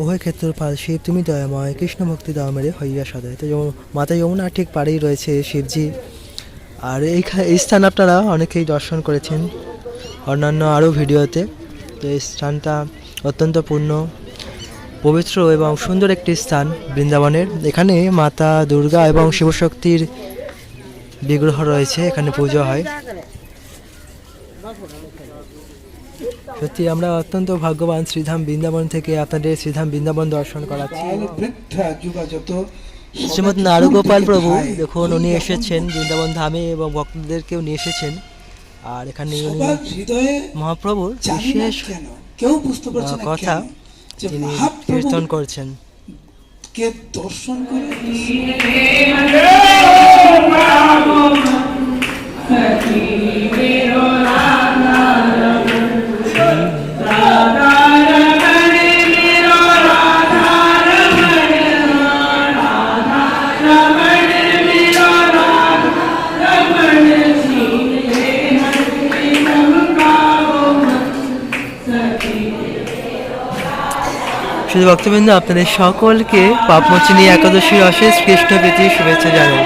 উভয় ক্ষেত্র পাল শিব তুমি দয়াময়, কৃষ্ণ ভক্তি দাও মেরে হইয়া সদয়। তো যেমন মাতা যমুনার ঠিক পাড়েই রয়েছে শিবজি। আর এই স্থান আপনারা অনেকেই দর্শন করেছেন অন্যান্য আরও ভিডিওতে। তো এই স্থানটা অত্যন্ত পূর্ণ, পবিত্র এবং সুন্দর একটি স্থান বৃন্দাবনের। এখানে মাতা দুর্গা এবং শিবশক্তির বিগ্রহ রয়েছে, এখানে পুজো হয়। সত্যি আমরা অত্যন্ত ভাগ্যবান শ্রীধাম বৃন্দাবন থেকে আপনাদের শ্রীধাম বৃন্দাবন দর্শন করাচ্ছি। শ্রীমৎ নারুগোপাল প্রভু দেখুন উনি এসেছেন বৃন্দাবন ধামে এবং ভক্তদেরকেও নিয়ে এসেছেন। আর এখানে উনি মহাপ্রভুর বিশেষ কথা তিনি কীর্তন করছেন। কে দর্শন করে শুধু ভক্তবৃন্দ আপনাদের সকলকে পাপমোচিনী একাদশীর অশেষ কৃষ্ণ প্রীতি শুভেচ্ছা জানাই।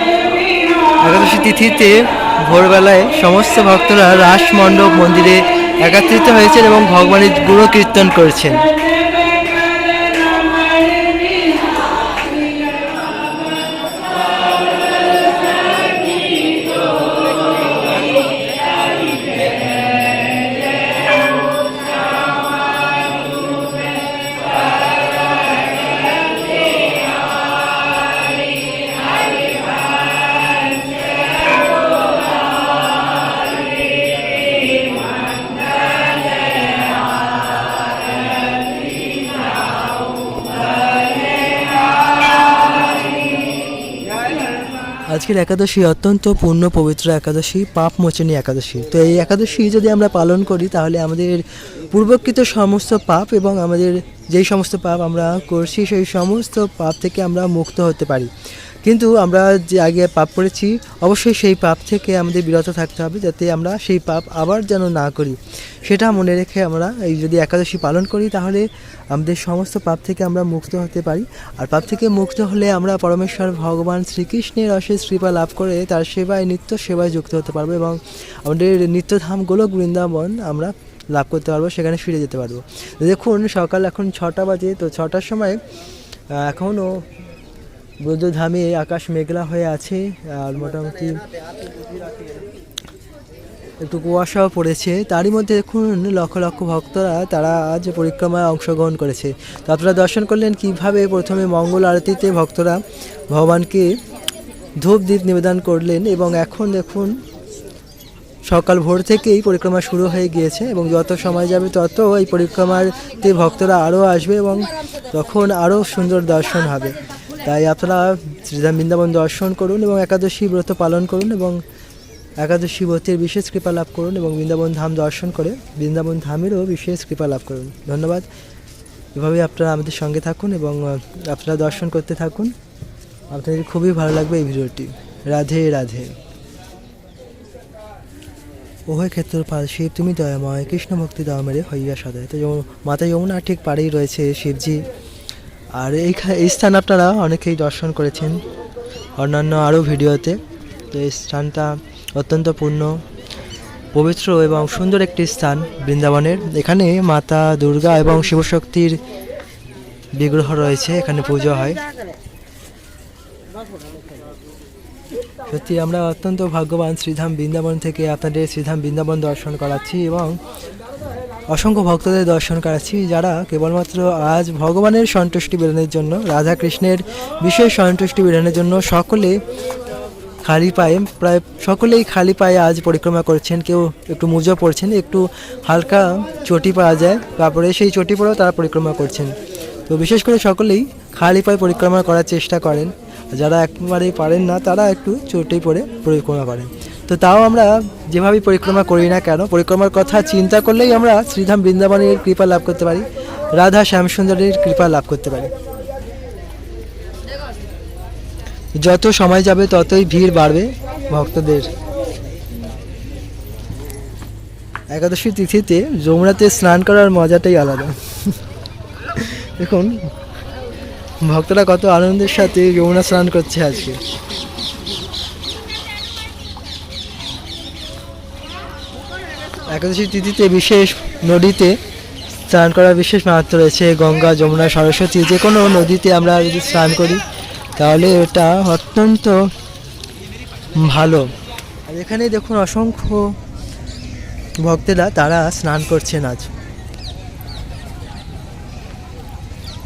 একাদশী তিথিতে ভোরবেলায় সমস্ত ভক্তরা রাসমণ্ডপ মন্দিরে একত্রিত হয়েছেন এবং ভগবানের গুরু কীর্তন করছেন। আজকের একাদশী অত্যন্ত পূর্ণ, পবিত্র একাদশী পাপ মোচনী একাদশী। তো এই একাদশী যদি আমরা পালন করি, তাহলে আমাদের পূর্বকৃত সমস্ত পাপ এবং আমাদের যেই সমস্ত পাপ আমরা করছি, সেই সমস্ত পাপ থেকে আমরা মুক্ত হতে পারি। কিন্তু আমরা যে আগে পাপ করেছি, অবশ্যই সেই পাপ থেকে আমাদের বিরত থাকতে হবে যাতে আমরা সেই পাপ আবার যেন না করি। সেটা মনে রেখে আমরা এই যদি একাদশী পালন করি, তাহলে আমাদের সমস্ত পাপ থেকে আমরা মুক্ত হতে পারি। আর পাপ থেকে মুক্ত হলে আমরা পরমেশ্বর ভগবান শ্রীকৃষ্ণের অশেষ কৃপা লাভ করে তার সেবায়, নিত্য সেবায় যুক্ত হতে পারব এবং আমাদের নিত্যধাম গোলক বৃন্দাবন আমরা লাভ করতে পারব, সেখানে ফিরে যেতে পারব। দেখুন, সকাল এখন ছটা বাজে, তো ছটার সময় এখনও ব্রজধামে আকাশ মেঘলা হয়ে আছে, আর মোটামুটি একটু কুয়াশাও পড়েছে। তারই মধ্যে দেখুন, লক্ষ লক্ষ ভক্তরা তারা আজ পরিক্রমায় অংশগ্রহণ করেছে। তো আপনারা দর্শন করলেন কীভাবে প্রথমে মঙ্গল আরতিতে ভক্তরা ভগবানকে ধূপ দ্বীপ নিবেদন করলেন এবং এখন দেখুন, সকাল ভোর থেকেই পরিক্রমা শুরু হয়ে গিয়েছে এবং যত সময় যাবে তত এই পরিক্রমাতে ভক্তরা আরও আসবে এবং তখন আরও সুন্দর দর্শন হবে। তাই আপনারা শ্রীধাম বৃন্দাবন দর্শন করুন এবং একাদশী ব্রত পালন করুন এবং একাদশী ব্রতের বিশেষ কৃপা লাভ করুন এবং বৃন্দাবন ধাম দর্শন করে বৃন্দাবন ধামেরও বিশেষ কৃপা লাভ করুন। ধন্যবাদ। এভাবে আপনারা আমাদের সঙ্গে থাকুন এবং আপনারা দর্শন করতে থাকুন। আপনাদের খুবই ভালো লাগবে এই ভিডিওটি। রাধে রাধে। উভয় ক্ষেত্র পাল শিব, তুমি দয়াময় কৃষ্ণ ভক্তি দাও মেরে হইয়া সদয়। তো যেমন, মাতা যমুনার ঠিক পাড়েই রয়েছে শিবজি। আর এই এই স্থান আপনারা অনেকেই দর্শন করেছেন। অন্যান্য আরও ভিডিওতে। তো এই স্থানটা অত্যন্ত পূর্ণ, পবিত্র এবং সুন্দর একটি স্থান বৃন্দাবনের। এখানে মাতা দুর্গা এবং শিবশক্তির বিগ্রহ রয়েছে, এখানে পুজো হয়। সত্যি আমরা অত্যন্ত ভাগ্যবান শ্রীধাম বৃন্দাবন থেকে আপনাদের শ্রীধাম বৃন্দাবন দর্শন করাচ্ছি এবং অসংখ্য ভক্তদের দর্শন করাচ্ছি, যারা কেবলমাত্র আজ ভগবানের সন্তুষ্টি বেরোনোর জন্য রাধা কৃষ্ণের বিশেষ সন্তুষ্টি বেরোনোর জন্য সকলে খালি পায়ে, প্রায় সকলেই খালি পায়ে আজ পরিক্রমা করছেন, কেউ একটু মুজো পড়ছেন, একটু হালকা চটি পাওয়া যায়, তারপরে সেই চটি পরেও তারা পরিক্রমা করছেন। তো বিশেষ করে সকলেই খালি পায়ে পরিক্রমা করার চেষ্টা করেন যারা একেবারেই পারেন না, তারা একটু চটি পরে পরিক্রমা করেন। তো তাও আমরা যেভাবে পরিক্রমা করি না কেন, পরিক্রমার কথা চিন্তা করলেই আমরা শ্রীধাম বৃন্দাবনের কৃপা লাভ করতে পারি, রাধা শ্যামসুন্দরের কৃপা লাভ করতে পারি। যত সময় যাবে ততই ভিড় বাড়বে ভক্তদের। একাদশী তিথিতে যমুনাতে স্নান করার মজাটাই আলাদা। দেখুন, ভক্তরা কত আনন্দের সাথে যমুনা স্নান করছে আজকে। একাদশী তিথিতে বিশেষ নদীতে স্নান করার বিশেষ মাহাত্ম রয়েছে। গঙ্গা, যমুনা, সরস্বতী, যে কোনো নদীতে আমরা যদি স্নান করি, তাহলে এটা অত্যন্ত ভালো। আর এখানে দেখুন অসংখ্য ভক্তেরা, তারা স্নান করছেন আজ।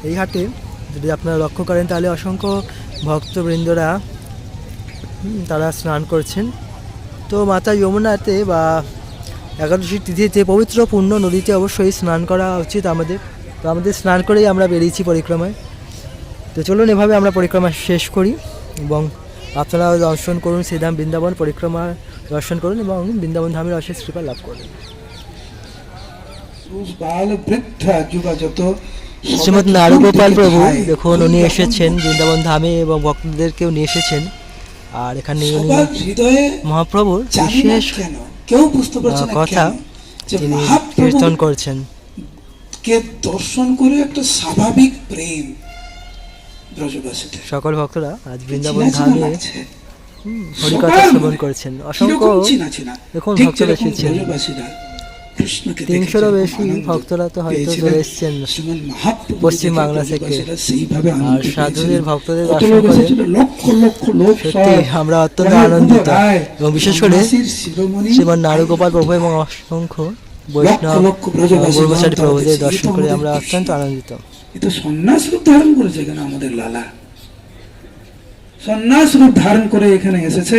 এই হাটে যদি আপনারা লক্ষ্য করেন, তাহলে অসংখ্য ভক্তবৃন্দরা তারা স্নান করছেন। তো মাতা যমুনাতে বা একাদশী তিথিতে পবিত্র পূর্ণ নদীতে অবশ্যই স্নান করা উচিত আমাদের। তো আমাদের স্নান করেই আমরা বেরিয়েছি পরিক্রমায়। তো চলুন এভাবে আমরা পরিক্রমা শেষ করি এবং আপনারা দর্শন করুন শ্রীধাম বৃন্দাবন পরিক্রমা দর্শন করুন এবং বৃন্দাবন ধামের অশেষ কৃপা লাভ করুন। যুবা নারুগোপাল প্রভু দেখুন উনি এসেছেন বৃন্দাবন ধামে এবং ভক্তদেরকেও নিয়ে এসেছেন। আর এখানে উনি মহাপ্রভুর বিশেষ কেউ বুঝতে পারছে না কথা যে কীর্তন করছেন। কে দর্শন করে একটা স্বাভাবিক প্রেম ব্রজবাসীদের। সকল ভক্তরা আজ বৃন্দাবন ধামে হরিকথা শ্রবণ করছেন। অসংখ্য? দেখুন ভক্তরা এসেছেন। তিনশোরও বেশি ভক্তরা তো হয়তো চলে এসেছেন শ্রীমৎ পশ্চিম বাংলা থেকে। আর সাধুদের ভক্তদের দর্শন করে সত্যি আমরা অত্যন্ত আনন্দিত। এবং বিশেষ করে শ্রীমান নারুগোপাল প্রভু এবং অসংখ্য বৈষ্ণব ব্রহ্মচারী প্রভুদের দর্শন করে আমরা অত্যন্ত আনন্দিত। সন্ন্যাস রূপ ধারণ করেছে এখানে আমাদের লালা। সন্ন্যাস রূপ ধারণ করে এখানে এসেছে।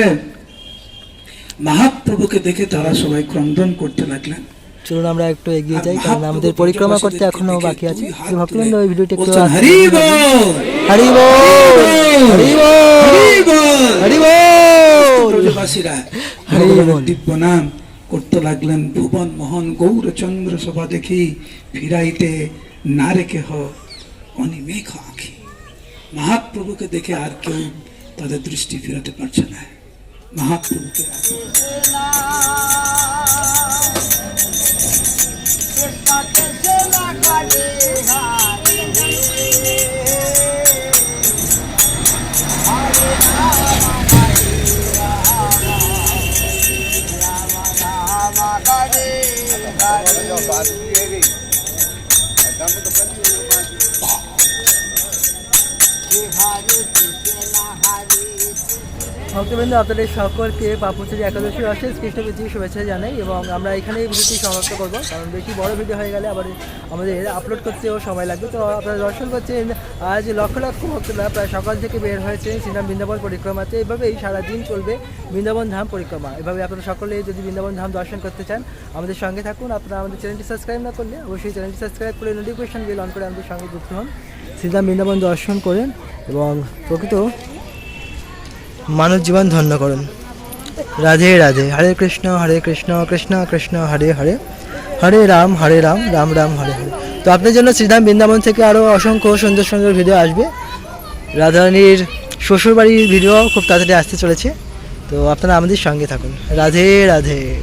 মহাপ্রভুকে দেখে তারা সবাই ক্রন্দন করতে লাগলেন। চলুন আমরা একটু এগিয়ে যাই কারণ আমাদের পরিক্রমা করতে এখনও বাকি আছে। তুলে ওই ভিডিওটি একটু হরি। হরি হরি হরি। দিব্য নাম করতে লাগলেন ভুবন মোহন গৌরচন্দ্র সভা দেখি ফিরাইতে না রেখে হ অনিমেঘ আঁখি। মহাপ্রভুকে দেখে আর কেউ তাদের দৃষ্টি ফেরাতে পারছে না। মহাপ্রভুকে Obrigado. ভক্তবৃন্দ, আপনাদের সকলকে পাপুচুরি একাদশী অশেষ কৃষ্ণ পৃথিবী শুভেচ্ছা জানাই এবং আমরা এখানেই ভিডিওটি সমাপ্ত করব, কারণ বেশি বড় ভিডিও হয়ে গেলে আবার আমাদের আপলোড করতেও সময় লাগবে। তো আপনারা দর্শন করছেন, আজ লক্ষ লক্ষ ভক্তরা প্রায় সকাল থেকে বের হয়েছেন শ্রীরাম বৃন্দাবন পরিক্রমাতে এভাবেই সারাদিন চলবে বৃন্দাবন ধাম পরিক্রমা। এভাবে আপনারা সকলে যদি বৃন্দাবন ধাম দর্শন করতে চান, আমাদের সঙ্গে থাকুন। আপনারা আমাদের চ্যানেলটি সাবস্ক্রাইব না করলে অবশ্যই চ্যানেলটি সাবস্ক্রাইব করে নোটিফিকেশন বেল অন করে আমাদের সঙ্গে যুক্ত হন। শ্রীরাম বৃন্দাবন দর্শন করেন এবং প্রকৃত মানব জীবন ধন্য করুন। রাধে রাধে। হরে কৃষ্ণ হরে কৃষ্ণ কৃষ্ণ কৃষ্ণ, হরে হরে। হরে রাম হরে রাম রাম রাম, হরে হরে। তো আপনার জন্য শ্রীধাম বৃন্দাবন থেকে আরও অসংখ্য সুন্দর সুন্দর ভিডিও আসবে। রাধারানীর শ্বশুরবাড়ির ভিডিও খুব তাড়াতাড়ি আসতে চলেছে। তো আপনারা আমাদের সঙ্গে থাকুন। রাধে রাধে।